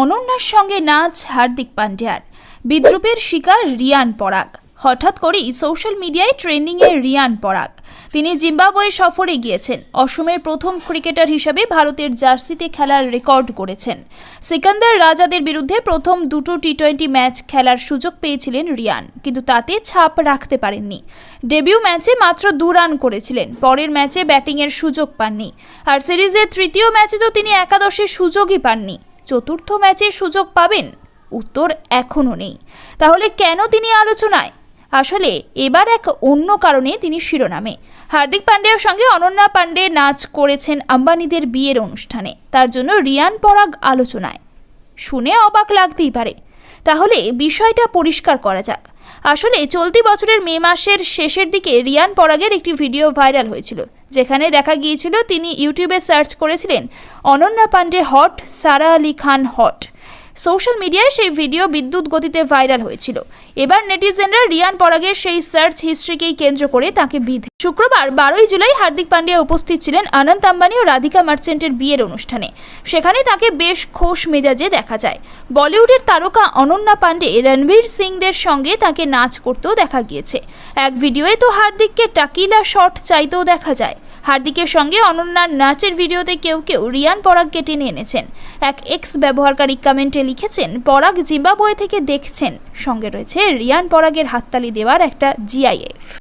অনন্যার সঙ্গে নাচ হার্দিক পান্ডিয়ার। বিদ্রুপের শিকার রিয়ান পরাগ। হঠাৎ করেই সোশ্যাল মিডিয়ায় ট্রেন্ডিংয়ে রিয়ান পরাগ। তিনি জিম্বাবুয়ে সফরে গিয়েছেন। অসমের প্রথম ক্রিকেটার হিসেবে ভারতের জার্সিতে খেলার রেকর্ড করেছেন সিকান্দার রাজাদের বিরুদ্ধে প্রথম দুটো টি টোয়েন্টি ম্যাচ খেলার সুযোগ পেয়েছিলেন রিয়ান, কিন্তু তাতে ছাপ রাখতে পারেননি। ডেবিউ ম্যাচে মাত্র দু রান করেছিলেন। পরের ম্যাচে ব্যাটিংয়ের সুযোগ পাননি। আর সিরিজের তৃতীয় ম্যাচে তো তিনি একাদশের সুযোগই পাননি। চতুর্থ ম্যাচের সুযোগ পাবেন? উত্তর এখনও নেই। তাহলে কেন তিনি আলোচনায়? আসলে এবার এক অন্য কারণে তিনি শিরোনামে। হার্দিক পান্ডিয়ার সঙ্গে অনন্যা পান্ডে নাচ করেছেন আম্বানিদের বিয়ের অনুষ্ঠানে। তার জন্য রিয়ান পরাগ আলোচনায়। শুনে অবাক লাগতেই পারে। তাহলে বিষয়টা পরিষ্কার করা যাক। আসলে চলতি বছরের মে মাসের শেষের দিকে রিয়ান পরাগের একটি ভিডিও ভাইরাল হয়েছিল, যেখানে দেখা গিয়েছিল তিনি ইউটিউবে সার্চ করেছিলেন, Ananya Pandey hot, Sara Ali Khan hot. Social মিডিয়ায় সেই ভিডিও বিদ্যুৎ গতিতে ভাইরাল হয়েছিল। এবার নেটিজেনরা রিয়ান পরাগের সেই সার্চ হিস্ট্রিকেই কেন্দ্র করে তাকে বিধ। শুক্রবার বারোই জুলাই হার্দিক পান্ডিয়া উপস্থিত ছিলেন অনন্ত আম্বানি ও রাধিকা মার্চেন্টের বিয়ের অনুষ্ঠানে। সেখানে তাকে বেশ খোশ মেজাজে দেখা যায়। বলিউডের তারকা অনন্যা পান্ডে রণবীর সিংদের সঙ্গে তাকে নাচ করতেও দেখা গিয়েছে। এক ভিডিওয়ে তো হার্দিককে টাকিলা শট চাইতেও দেখা যায়। হার্দিকের সঙ্গে অনন্যার নাচের ভিডিওতে কেউ কেউ রিয়ান পরাগকে টেনে এনেছেন। এক এক্স ব্যবহারকারী কমেন্টে লিখেছেন, পরাগ জিম্বাবুয়ে থেকে দেখছেন। সঙ্গে রয়েছে রিয়ান পরাগের হাততালি দেওয়ার একটা জিআইএফ